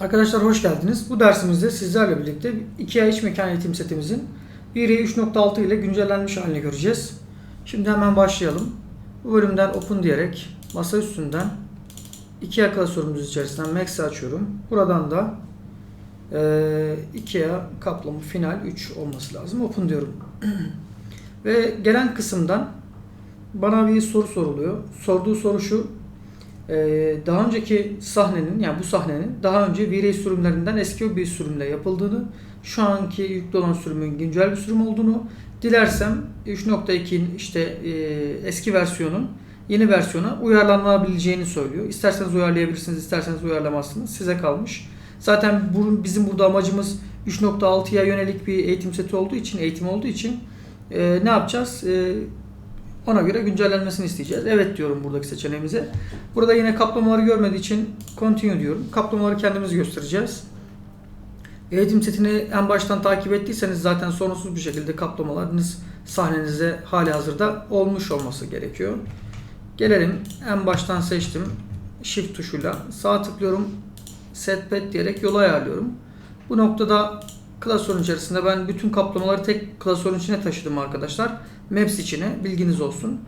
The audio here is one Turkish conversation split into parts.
Arkadaşlar hoş geldiniz. Bu dersimizde sizlerle birlikte IKEA iç mekan eğitim setimizin 1'e 3.6 ile güncellenmiş halini göreceğiz. Şimdi hemen başlayalım. Bu bölümden Open diyerek masa üstünden IKEA klasörümüz içerisinden Max'i açıyorum. Buradan da eee IKEA kaplama final 3 olması lazım. Open diyorum. Ve gelen kısımdan bana bir soru soruluyor. Sorduğu soru şu. Ee, daha önceki sahnenin yani bu sahnenin daha önce V-Ray sürümlerinden eski bir sürümle yapıldığını, şu anki yüklü olan sürümün güncel bir sürüm olduğunu, dilersem 3.2'nin işte e, eski versiyonun yeni versiyona uyarlanabileceğini söylüyor. İsterseniz uyarlayabilirsiniz, isterseniz uyarlamazsınız. Size kalmış. Zaten bu, bizim burada amacımız 3.6'ya yönelik bir eğitim seti olduğu için, eğitim olduğu için e, ne yapacağız? E, ona göre güncellenmesini isteyeceğiz. Evet diyorum buradaki seçeneğimize. Burada yine kaplamaları görmediği için continue diyorum. Kaplamaları kendimiz göstereceğiz. Eğitim setini en baştan takip ettiyseniz zaten sorunsuz bir şekilde kaplamalarınız sahnenize hali hazırda olmuş olması gerekiyor. Gelelim en baştan seçtim. Shift tuşuyla sağ tıklıyorum. Set pad diyerek yolu ayarlıyorum. Bu noktada klasörün içerisinde ben bütün kaplamaları tek klasörün içine taşıdım arkadaşlar. Maps içine bilginiz olsun.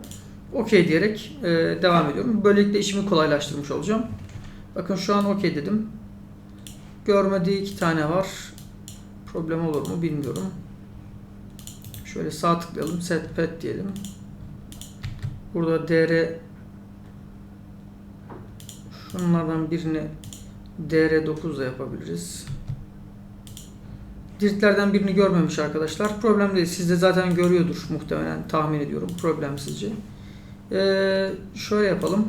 OK diyerek e, devam ediyorum. Böylelikle işimi kolaylaştırmış olacağım. Bakın şu an OK dedim. Görmediği iki tane var. Problem olur mu bilmiyorum. Şöyle sağ tıklayalım. Set pad diyelim. Burada DR şunlardan birini DR9 da yapabiliriz. Diritlerden birini görmemiş arkadaşlar. Problem değil. Siz de zaten görüyordur muhtemelen tahmin ediyorum. Problemsizce. Ee, şöyle yapalım.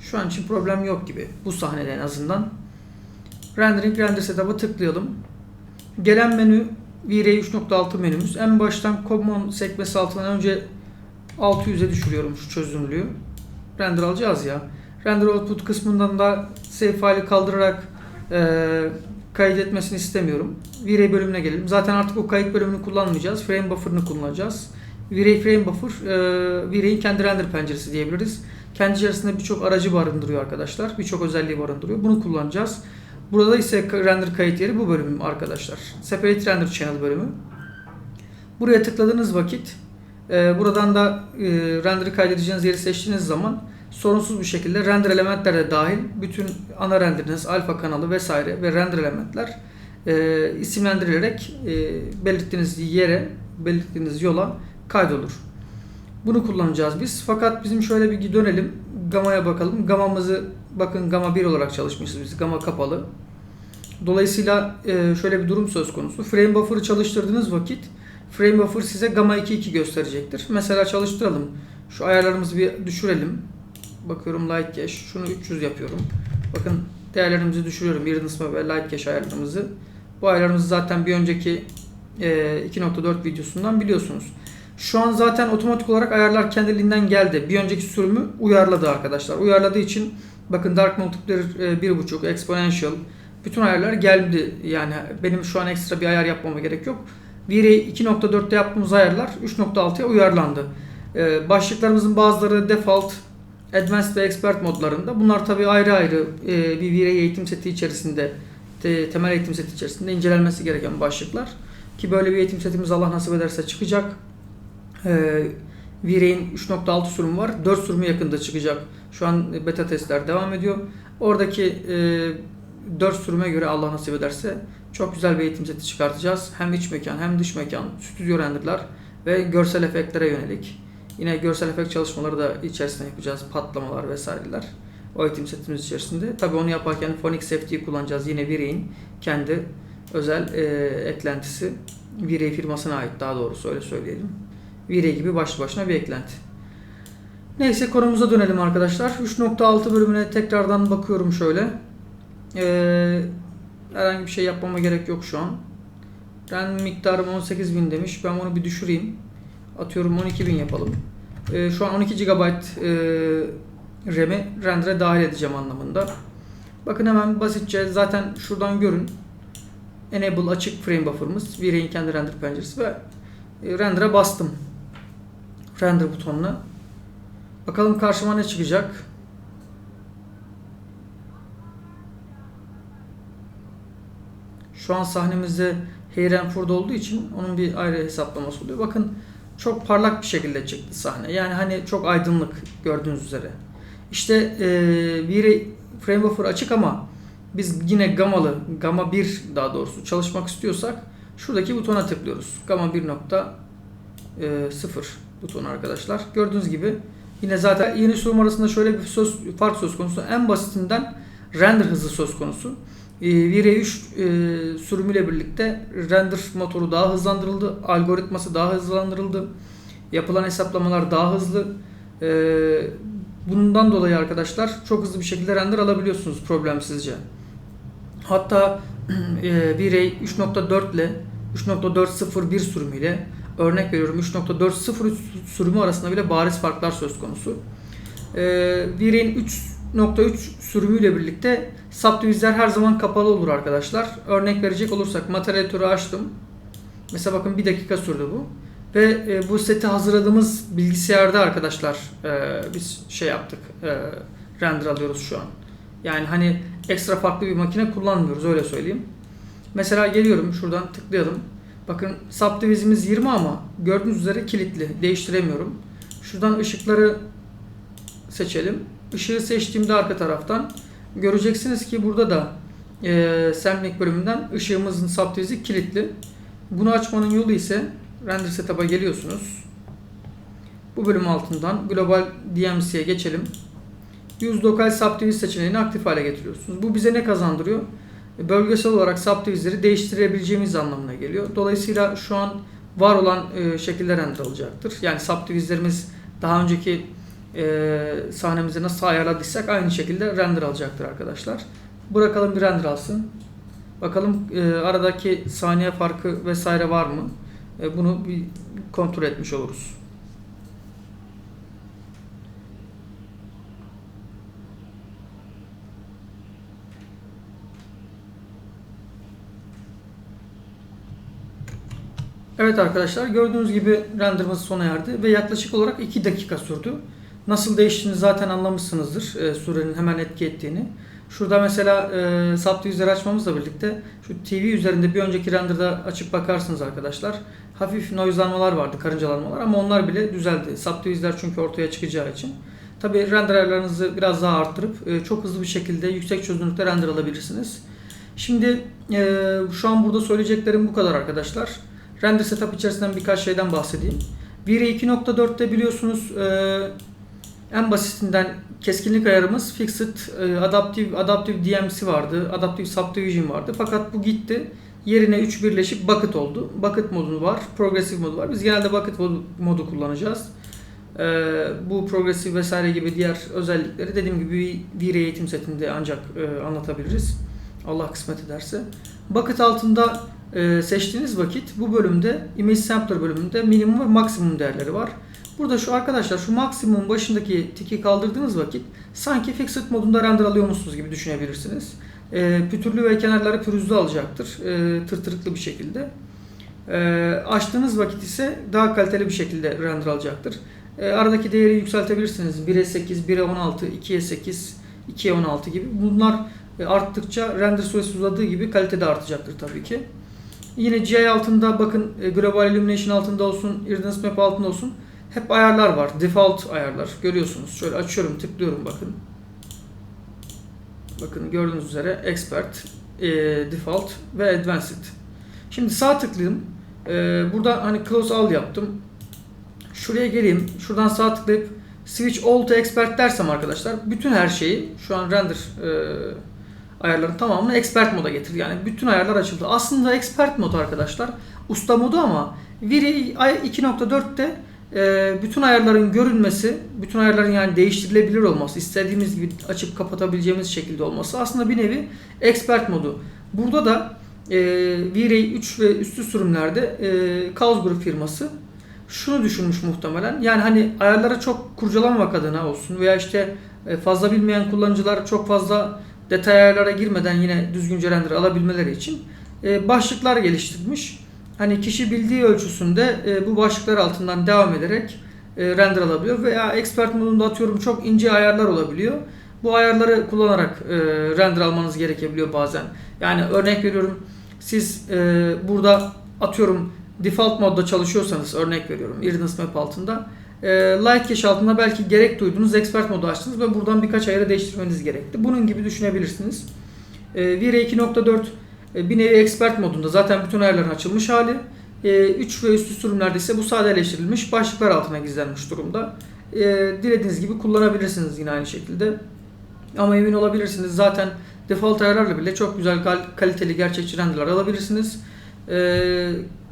Şu an için problem yok gibi. Bu sahnede en azından. Rendering Render Setup'a tıklayalım. Gelen menü V-Ray 3.6 menümüz. En baştan Common sekmesi altından önce 600'e düşürüyorum şu çözünürlüğü. Render alacağız ya. Render Output kısmından da save file'i kaldırarak eee kaydetmesini istemiyorum. V-Ray bölümüne gelelim. Zaten artık o kayıt bölümünü kullanmayacağız. Frame buffer'ını kullanacağız. V-Ray Frame Buffer, e, V-Ray'in kendi render penceresi diyebiliriz. Kendi içerisinde birçok aracı barındırıyor arkadaşlar. Birçok özelliği barındırıyor. Bunu kullanacağız. Burada ise render kayıt yeri bu bölüm arkadaşlar. Separate Render Channel bölümü. Buraya tıkladığınız vakit e, buradan da e, render'ı kaydedeceğiniz yeri seçtiğiniz zaman sorunsuz bir şekilde render elementler de dahil bütün ana renderiniz, alfa kanalı vesaire ve render elementler e, isimlendirilerek e, belirttiğiniz yere, belirttiğiniz yola kaydolur. Bunu kullanacağız biz. Fakat bizim şöyle bir dönelim. Gama'ya bakalım. Gama'mızı bakın Gama 1 olarak çalışmışız biz. Gama kapalı. Dolayısıyla e, şöyle bir durum söz konusu. Frame buffer'ı çalıştırdığınız vakit frame buffer size Gamma 2.2 gösterecektir. Mesela çalıştıralım. Şu ayarlarımızı bir düşürelim. Bakıyorum light cache. Şunu 300 yapıyorum. Bakın değerlerimizi düşürüyorum. Weirdness ve light cache ayarlarımızı. Bu ayarlarımızı zaten bir önceki e, 2.4 videosundan biliyorsunuz. Şu an zaten otomatik olarak ayarlar kendiliğinden geldi. Bir önceki sürümü uyarladı arkadaşlar. Uyarladığı için bakın Dark Multiplier e, 1.5, Exponential bütün ayarlar geldi. Yani benim şu an ekstra bir ayar yapmama gerek yok. V-Ray 2.4'te yaptığımız ayarlar 3.6'ya uyarlandı. E, başlıklarımızın bazıları default, Advanced ve Expert modlarında. Bunlar tabi ayrı ayrı e, bir V-Ray eğitim seti içerisinde, te, temel eğitim seti içerisinde incelenmesi gereken başlıklar. Ki böyle bir eğitim setimiz Allah nasip ederse çıkacak. E, V-Ray'in 3.6 sürümü var. 4 sürümü yakında çıkacak. Şu an beta testler devam ediyor. Oradaki e, 4 sürüme göre Allah nasip ederse çok güzel bir eğitim seti çıkartacağız. Hem iç mekan hem dış mekan, stüdyo renderlar ve görsel efektlere yönelik. Yine görsel efekt çalışmaları da içerisinde yapacağız. Patlamalar vesaireler. O eğitim setimiz içerisinde. Tabii onu yaparken Phonics FT'yi kullanacağız. Yine V-Ray'in kendi özel e, eklentisi. V-Ray firmasına ait daha doğrusu öyle söyleyelim. V-Ray gibi başlı başına bir eklenti. Neyse konumuza dönelim arkadaşlar. 3.6 bölümüne tekrardan bakıyorum şöyle. Ee, herhangi bir şey yapmama gerek yok şu an. RAM miktarım 18.000 demiş. Ben bunu bir düşüreyim. Atıyorum 12.000 yapalım. Ee, şu an 12 GB e, RAM'i render'e dahil edeceğim anlamında. Bakın hemen basitçe zaten şuradan görün. Enable açık frame buffer'ımız. V-Ray'in kendi render penceresi ve e, render'a bastım. Render butonuna. Bakalım karşıma ne çıkacak. Şu an sahnemizde Heyrenford olduğu için onun bir ayrı hesaplaması oluyor. Bakın çok parlak bir şekilde çıktı sahne. Yani hani çok aydınlık gördüğünüz üzere. İşte e, bir frame buffer açık ama biz yine gamalı, gamma 1 daha doğrusu çalışmak istiyorsak şuradaki butona tıklıyoruz. Gamma 1.0 butonu arkadaşlar. Gördüğünüz gibi yine zaten yeni sürüm arasında şöyle bir söz, fark söz konusu. En basitinden render hızı söz konusu. Ee, V-Ray 3 e, sürümüyle birlikte render motoru daha hızlandırıldı. Algoritması daha hızlandırıldı. Yapılan hesaplamalar daha hızlı. Ee, bundan dolayı arkadaşlar çok hızlı bir şekilde render alabiliyorsunuz problemsizce. Hatta e, V-Ray 3.4 ile 3.401 sürümüyle örnek veriyorum 3.403 sürümü arasında bile bariz farklar söz konusu. Ee, V-Ray'in 3.3 sürümüyle birlikte subdivize'ler her zaman kapalı olur arkadaşlar. Örnek verecek olursak materyalitörü açtım. Mesela bakın bir dakika sürdü bu. Ve e, bu seti hazırladığımız bilgisayarda arkadaşlar e, biz şey yaptık. E, render alıyoruz şu an. Yani hani ekstra farklı bir makine kullanmıyoruz öyle söyleyeyim. Mesela geliyorum şuradan tıklayalım. Bakın subdivize'imiz 20 ama gördüğünüz üzere kilitli. Değiştiremiyorum. Şuradan ışıkları seçelim. Işığı seçtiğimde arka taraftan göreceksiniz ki burada da e, Semlink bölümünden ışığımızın subdivize'i kilitli. Bunu açmanın yolu ise Render Setup'a geliyorsunuz. Bu bölüm altından Global DMC'ye geçelim. Use Local Subdivize seçeneğini aktif hale getiriyorsunuz. Bu bize ne kazandırıyor? Bölgesel olarak subdivize'leri değiştirebileceğimiz anlamına geliyor. Dolayısıyla şu an var olan e, şekilde render alacaktır. Yani subdivize'lerimiz daha önceki e, sahnemizde nasıl ayarladıysak aynı şekilde render alacaktır arkadaşlar. Bırakalım bir render alsın. Bakalım e, aradaki saniye farkı vesaire var mı? E, bunu bir kontrol etmiş oluruz. Evet arkadaşlar gördüğünüz gibi renderımız sona erdi ve yaklaşık olarak 2 dakika sürdü. Nasıl değiştiğini zaten anlamışsınızdır e, sürenin hemen etki ettiğini. Şurada mesela e, subdivize'leri açmamızla birlikte şu TV üzerinde bir önceki renderda açıp bakarsınız arkadaşlar. Hafif noise'lanmalar vardı, karıncalanmalar ama onlar bile düzeldi. Subdivize'ler çünkü ortaya çıkacağı için. Tabi render ayarlarınızı biraz daha arttırıp e, çok hızlı bir şekilde yüksek çözünürlükte render alabilirsiniz. Şimdi e, şu an burada söyleyeceklerim bu kadar arkadaşlar. Render setup içerisinden birkaç şeyden bahsedeyim. V-Ray 2.4'te biliyorsunuz e, en basitinden keskinlik ayarımız Fixed e, Adaptive, Adaptive DMC vardı. Adaptive Subdivision vardı. Fakat bu gitti. Yerine 3 birleşip Bucket oldu. Bucket modu var. Progressive modu var. Biz genelde Bucket modu, modu kullanacağız. E, bu progressive vesaire gibi diğer özellikleri dediğim gibi V-Ray eğitim setinde ancak e, anlatabiliriz. Allah kısmet ederse. Bucket altında e, seçtiğiniz vakit bu bölümde Image Sampler bölümünde minimum ve maksimum değerleri var. Burada şu arkadaşlar şu maksimum başındaki tiki kaldırdığınız vakit sanki fixed modunda render alıyormuşsunuz gibi düşünebilirsiniz. E, pütürlü ve kenarları pürüzlü alacaktır. E, tırtırıklı bir şekilde. E, açtığınız vakit ise daha kaliteli bir şekilde render alacaktır. E, aradaki değeri yükseltebilirsiniz. 1'e 8, 1'e 16, 2'ye 8, 2'ye 16 gibi. Bunlar e, arttıkça render süresi uzadığı gibi kalite de artacaktır tabii ki. Yine GI altında bakın e, Global Illumination altında olsun, Iridance Map altında olsun hep ayarlar var. Default ayarlar. Görüyorsunuz. Şöyle açıyorum, tıklıyorum bakın. Bakın gördüğünüz üzere Expert, e, Default ve Advanced. Şimdi sağ tıklayayım. E, burada hani Close All yaptım. Şuraya geleyim. Şuradan sağ tıklayıp Switch All to Expert dersem arkadaşlar bütün her şeyi şu an render e, ayarların tamamını expert moda getir. Yani bütün ayarlar açıldı. Aslında expert mod arkadaşlar usta modu ama Viri 2.4'te e, bütün ayarların görünmesi, bütün ayarların yani değiştirilebilir olması, istediğimiz gibi açıp kapatabileceğimiz şekilde olması aslında bir nevi expert modu. Burada da e, V-Ray 3 ve üstü sürümlerde e, Group firması şunu düşünmüş muhtemelen. Yani hani ayarlara çok kurcalamamak adına olsun veya işte e, fazla bilmeyen kullanıcılar çok fazla detay ayarlara girmeden yine düzgünce render alabilmeleri için e, başlıklar geliştirmiş. Hani kişi bildiği ölçüsünde e, bu başlıklar altından devam ederek e, render alabiliyor veya expert modunda atıyorum çok ince ayarlar olabiliyor. Bu ayarları kullanarak e, render almanız gerekebiliyor bazen. Yani örnek veriyorum Siz e, burada atıyorum default modda çalışıyorsanız örnek veriyorum Iridance Map altında e, Light Cache altında belki gerek duyduğunuz expert modu açtınız ve buradan birkaç ayarı değiştirmeniz gerekti. Bunun gibi düşünebilirsiniz. E, V-Ray 2.4 e, bir nevi expert modunda zaten bütün ayarların açılmış hali. E, 3 ve üstü sürümlerde ise bu sadeleştirilmiş başlıklar altına gizlenmiş durumda. E, dilediğiniz gibi kullanabilirsiniz yine aynı şekilde. Ama emin olabilirsiniz zaten default ayarlarla bile çok güzel kal- kaliteli gerçekçi renderler alabilirsiniz.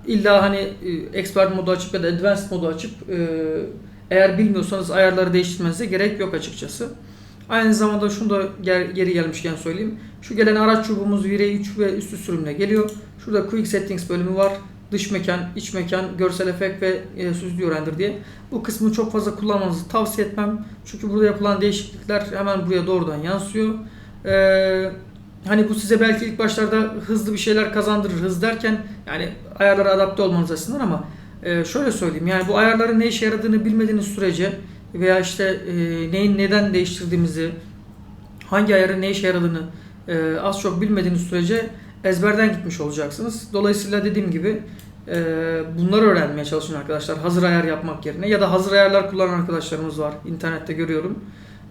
İlla hani e, expert modu açıp ya da advanced modu açıp e, eğer bilmiyorsanız ayarları değiştirmenize gerek yok açıkçası. Aynı zamanda şunu da ger- geri gelmişken söyleyeyim. Şu gelen araç çubuğumuz V-Ray 3 ve üstü sürümle geliyor. Şurada Quick Settings bölümü var. Dış mekan, iç mekan, görsel efekt ve e, stüdyo render diye. Bu kısmı çok fazla kullanmanızı tavsiye etmem. Çünkü burada yapılan değişiklikler hemen buraya doğrudan yansıyor. Ee, hani bu size belki ilk başlarda hızlı bir şeyler kazandırır. Hız derken yani ayarlara adapte olmanız açısından ama e, şöyle söyleyeyim. Yani bu ayarların ne işe yaradığını bilmediğiniz sürece veya işte e, neyin neden değiştirdiğimizi, hangi ayarın ne işe yaradığını e, az çok bilmediğiniz sürece ezberden gitmiş olacaksınız. Dolayısıyla dediğim gibi e, bunları öğrenmeye çalışın arkadaşlar. Hazır ayar yapmak yerine ya da hazır ayarlar kullanan arkadaşlarımız var. İnternette görüyorum.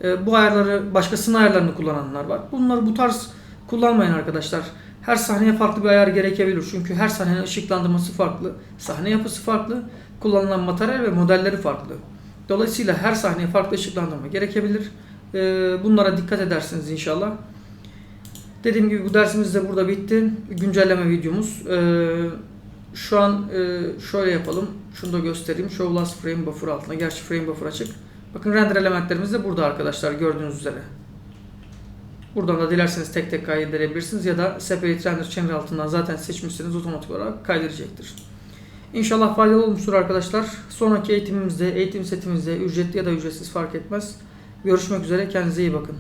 E, bu ayarları başkasının ayarlarını kullananlar var. Bunları bu tarz kullanmayın arkadaşlar. Her sahneye farklı bir ayar gerekebilir. Çünkü her sahnenin ışıklandırması farklı, sahne yapısı farklı, kullanılan materyal ve modelleri farklı. Dolayısıyla her sahneye farklı ışıklandırma gerekebilir. E, bunlara dikkat edersiniz inşallah. Dediğim gibi bu dersimiz de burada bitti. Güncelleme videomuz. Ee, şu an e, şöyle yapalım. Şunu da göstereyim. Show last frame buffer altına. Gerçi frame buffer açık. Bakın render elementlerimiz de burada arkadaşlar gördüğünüz üzere. Buradan da dilerseniz tek tek kaydedebilirsiniz ya da separate render channel altından zaten seçmişseniz otomatik olarak kaydıracaktır. İnşallah faydalı olmuştur arkadaşlar. Sonraki eğitimimizde, eğitim setimizde ücretli ya da ücretsiz fark etmez. Görüşmek üzere. Kendinize iyi bakın.